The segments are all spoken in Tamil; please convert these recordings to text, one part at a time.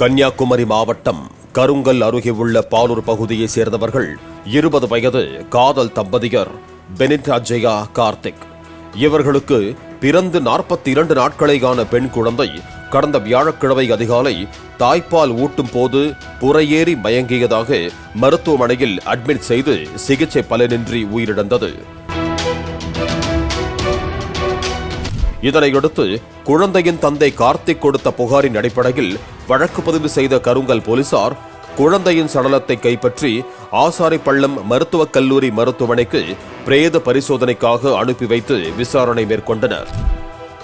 கன்னியாகுமரி மாவட்டம் கருங்கல் அருகே உள்ள பாலூர் பகுதியைச் சேர்ந்தவர்கள் இருபது வயது காதல் தம்பதியர் பெனிட்டா அஜயா கார்த்திக். இவர்களுக்கு பிறந்து நாற்பத்தி இரண்டு நாட்களைக்கான பெண் குழந்தை கடந்த வியாழக்கிழமை அதிகாலை தாய்ப்பால் ஊட்டும் போது புறையேறி மயங்கியதாக மருத்துவமனையில் அட்மிட் செய்து சிகிச்சை பலனின்றி உயிரிழந்தது. இதனையடுத்து குழந்தையின் தந்தை கார்த்திக் கொடுத்த புகாரின் அடிப்படையில் வழக்கு பதிவு செய்த கருங்கல் போலீசார் குழந்தையின் சடலத்தை கைப்பற்றி ஆசாரிப்பள்ளம் மருத்துவக் கல்லூரி மருத்துவமனைக்கு பிரேத பரிசோதனைக்காக அனுப்பி வைத்து விசாரணை மேற்கொண்டனர்.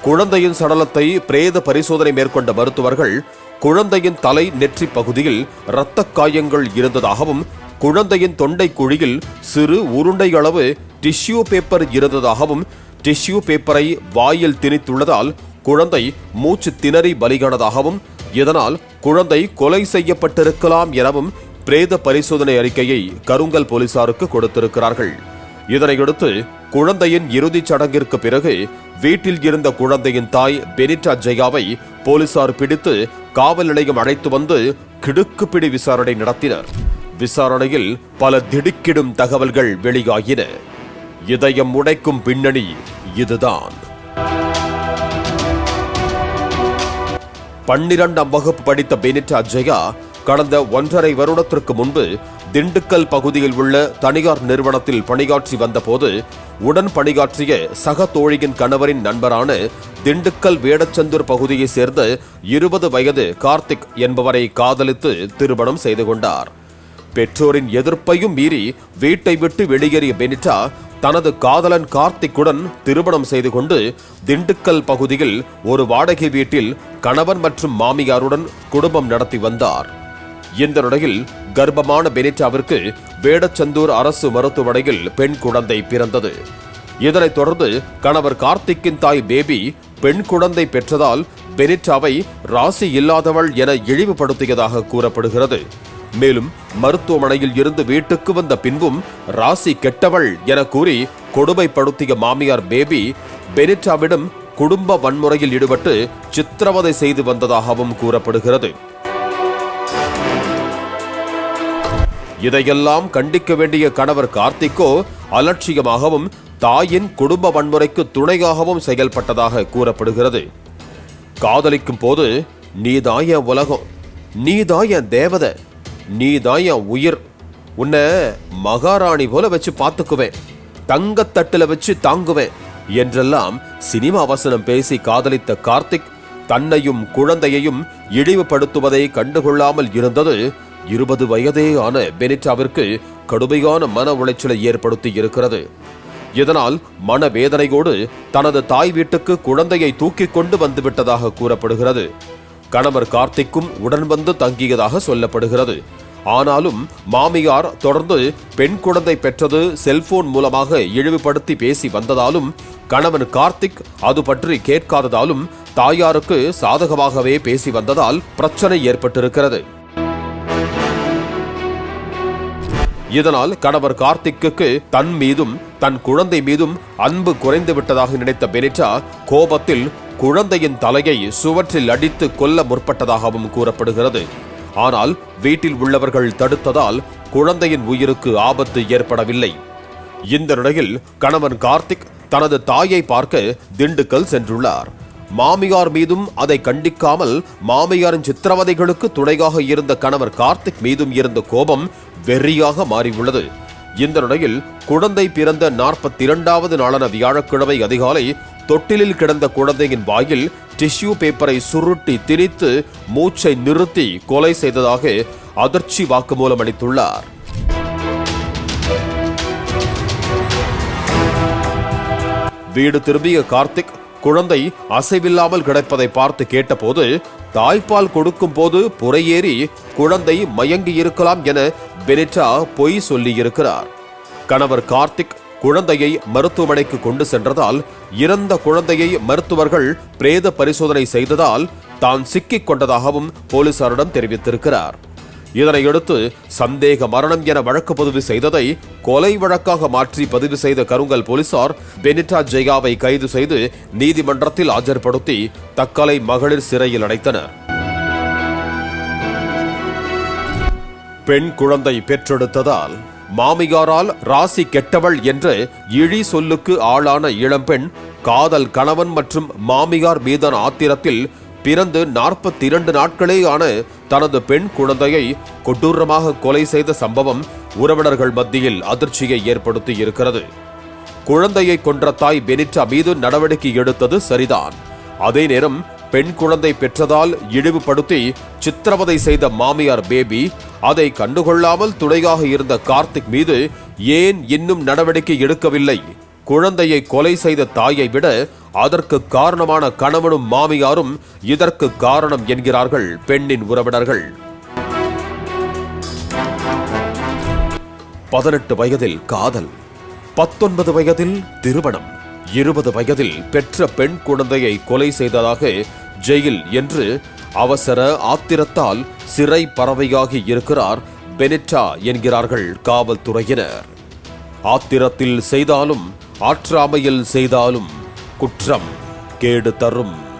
குழந்தையின் சடலத்தை பிரேத பரிசோதனை மேற்கொண்ட மருத்துவர்கள் குழந்தையின் தலை நெற்றி பகுதியில் இரத்த காயங்கள் இருந்ததாகவும் குழந்தையின் தொண்டை குழியில் சிறு உருண்டை அளவு டிஷ்யூ பேப்பர் இருந்ததாகவும் டிஷ்யூ பேப்பரை வாயில் திணித்துள்ளதால் குழந்தை மூச்சு திணறி பலிகானதாகவும் இதனால் குழந்தை கொலை செய்யப்பட்டிருக்கலாம் எனவும் பிரேத பரிசோதனை அறிக்கையை கருங்கல் போலீசாருக்கு கொடுத்திருக்கிறார்கள். இதனையடுத்து குழந்தையின் இறுதிச் சடங்கிற்கு பிறகு வீட்டில் இருந்த குழந்தையின் தாய் பெனிட்டா ஜெயாவை போலீசார் பிடித்து காவல் நிலையம் அழைத்து வந்து கிடுக்குப்பிடி விசாரணை நடத்தினர். விசாரணையில் பல திடுக்கிடும் தகவல்கள் வெளியாகின இதயம் உடைக்கும் பின்னணி இதுதான். பன்னிரண்டாம் வகுப்பு படித்த பெனிட்டா ஜெயா கடந்த ஒன்றரை வருடத்திற்கு முன்பு திண்டுக்கல் பகுதியில் உள்ள தனியார் நிறுவனத்தில் பணியாற்றி வந்தபோது உடன் பணியாற்றிய சக தோழியின் கணவரின் நண்பரான திண்டுக்கல் வேடச்சந்தூர் பகுதியைச் சேர்ந்த இருபது வயது கார்த்திக் என்பவரை காதலித்து திருமணம் செய்து கொண்டார். பெற்றோரின் எதிர்ப்பையும் மீறி வீட்டை விட்டு வெளியேறிய பெனிட்டா தனது காதலன் கார்த்திக்குடன் திருமணம் செய்து கொண்டு திண்டுக்கல் பகுதியில் ஒரு வாடகை வீட்டில் கணவன் மற்றும் மாமியாருடன் குடும்பம் நடத்தி வந்தார். இந்த நிலையில் கர்ப்பமான பெனிட்டாவிற்கு வேடச்சந்தூர் அரசு மருத்துவமனையில் பெண் குழந்தை பிறந்தது. இதனைத் தொடர்ந்து கணவர் கார்த்திக்கின் தாய் பேபி பெண் குழந்தை பெற்றதால் பெனிட்டாவை ராசி இல்லாதவள் என இழிவுபடுத்தியதாக கூறப்படுகிறது. மேலும் மருத்துவமனையில் இருந்து வீட்டுக்கு வந்த பின்பும் ராசி கெட்டவள் என கூறி கொடுமைப்படுத்திய மாமியார் பேபி பெனிட்டாவிடம் குடும்ப வன்முறையில் ஈடுபட்டு சித்திரவதை செய்து வந்ததாகவும் கூறப்படுகிறது. இதையெல்லாம் கண்டிக்க வேண்டிய கணவர் கார்த்திக்கோ அலட்சியமாகவும் தாயின் குடும்ப வன்முறைக்கு துணையாகவும் செயல்பட்டதாக கூறப்படுகிறது. காதலிக்கும் போது நீதான் என் உலகம். நீதான் என் தேவதை. நீ தான் என் உயிர். உன்னை மகாராணி போல வச்சு பார்த்துக்குவேன். தங்கத்தட்டுல வச்சு தாங்குவேன். என்றெல்லாம் சினிமா வசனம் பேசி காதலித்த கார்த்திக் தன்னையும் குழந்தையையும் இழிவுபடுத்துவதை கண்டுகொள்ளாமல் இருந்தது இருபது வயதே ஆன பெனிட்டாவிற்கு கடுமையான மன உளைச்சலை ஏற்படுத்தி இருக்கிறது. இதனால் மனவேதனையோடு தனது தாய் வீட்டுக்கு குழந்தையை தூக்கிக் கொண்டு வந்துவிட்டதாக கூறப்படுகிறது. கணவர் கார்த்திக்கும் உடன் வந்து தங்கியதாக சொல்லப்படுகிறது. ஆனாலும் மாமியார் தொடர்ந்து பெண் குழந்தை பெற்றது செல்போன் மூலமாக இழிவுபடுத்தி பேசி வந்ததாலும் கணவன் கார்த்திக் அது பற்றி கேட்காததாலும் தாயாருக்கு சாதகமாகவே பேசி வந்ததால் பிரச்சனை ஏற்பட்டிருக்கிறது. இதனால் கணவர் கார்த்திக்கு தன் மீதும் தன் குழந்தை மீதும் அன்பு குறைந்து விட்டதாக நினைத்த பெனிட்டா கோபத்தில் குழந்தையின் தலையை சுவற்றில் அடித்து கொல்ல முற்பட்டதாகவும் கூறப்படுகிறது. ஆனால் வீட்டில் உள்ளவர்கள் தடுத்ததால் குழந்தையின் உயிருக்கு ஆபத்து ஏற்படவில்லை. இந்த நிலையில் கணவன் கார்த்திக் தனது தாயை பார்க்க திண்டுக்கல் சென்றுள்ளார். மாமியார் மீதும் அதை கண்டிக்காமல் மாமியாரின் சித்திரவதைகளுக்கு துணையாக இருந்த கணவர் கார்த்திக் மீதும் இருந்த கோபம் வெறியாக மாறியுள்ளது. இந்த நிலையில் குழந்தை பிறந்த நாற்பத்தி இரண்டாவது நாளான வியாழக்கிழமை அதிகாலை தொட்டிலில் கிடந்த குழந்தையின் வாயில் டிஷ்யூ பேப்பரை சுருட்டி திரித்து மூச்சை நிறுத்தி கொலை செய்ததாக அதிர்ச்சி வாக்குமூலம் அளித்துள்ளார். வீடு திரும்பிய கார்த்திக் குழந்தை அசைவில்லாமல் கிடப்பதை பார்த்து கேட்டபோது தாய்ப்பால் கொடுக்கும் போது புறையேறி குழந்தை மயங்கி இருக்கலாம் என பெனிட்டா பொய் சொல்லியிருக்கிறார். கணவர் கார்த்திக் குழந்தையை மருத்துவமனைக்கு கொண்டு சென்றதால் இறந்த குழந்தையை மருத்துவர்கள் பிரேத பரிசோதனை செய்ததால் தான் சிக்கிக் கொண்டதாகவும் போலீசாரிடம் தெரிவித்திருக்கிறார். இதனையடுத்து சந்தேக மரணம் என வழக்கு பதிவு செய்ததை கொலை வழக்காக மாற்றி பதிவு செய்த கருங்கல் போலீசார் பெனிட்டா ஜெயாவை கைது செய்து நீதிமன்றத்தில் ஆஜர்படுத்தி தக்கலை மகளிர் சிறையில் அடைத்தனர். பெண் குழந்தை பெற்றெடுத்ததால் மாமிகாரால் ராசி கெட்டவள் என்று இழி சொல்லுக்கு ஆளான இளம்பெண் காதல் கணவன் மற்றும் மாமிகார் மீதான ஆத்திரத்தில் பிறந்து நாற்பத்தி இரண்டு நாட்களேயான தனது பெண் குழந்தையை கொடூரமாக கொலை செய்த சம்பவம் உறவினர்கள் மத்தியில் அதிர்ச்சியை ஏற்படுத்தி இருக்கிறது. குழந்தையை கொன்ற தாய் பெனிட்டா மீது நடவடிக்கை எடுத்தது சரிதான். அதே நேரம் பெண் குழந்தை பெற்றதால் இழிவுபடுத்தி சித்திரவதை செய்த மாமியார் பேபி அதை கண்டுகொள்ளாமல் துணையாக இருந்த கார்த்திக் மீது ஏன் இன்னும் நடவடிக்கை எடுக்கவில்லை? குழந்தையை கொலை செய்த தாயை விட அதற்கு காரணமான கணவனும் மாமியாரும் இதற்கு காரணம் என்கிறார்கள் பெண்ணின் உறவினர்கள். பதினெட்டு வயதில் காதல் பத்தொன்பது வயதில் திருமணம் இருபது வயதில் பெற்ற பெண் குழந்தையை கொலை செய்ததாக ஜெயில் என்று அவசர ஆத்திரத்தால் சிறை பறவையாகி இருக்கிறார் பெனிட்டா என்கிறார்கள் காவல்துறையினர். ஆத்திரத்தில் செய்தாலும் ஆற்றாமையில் செய்தாலும் குற்றம் கேடு தரும்.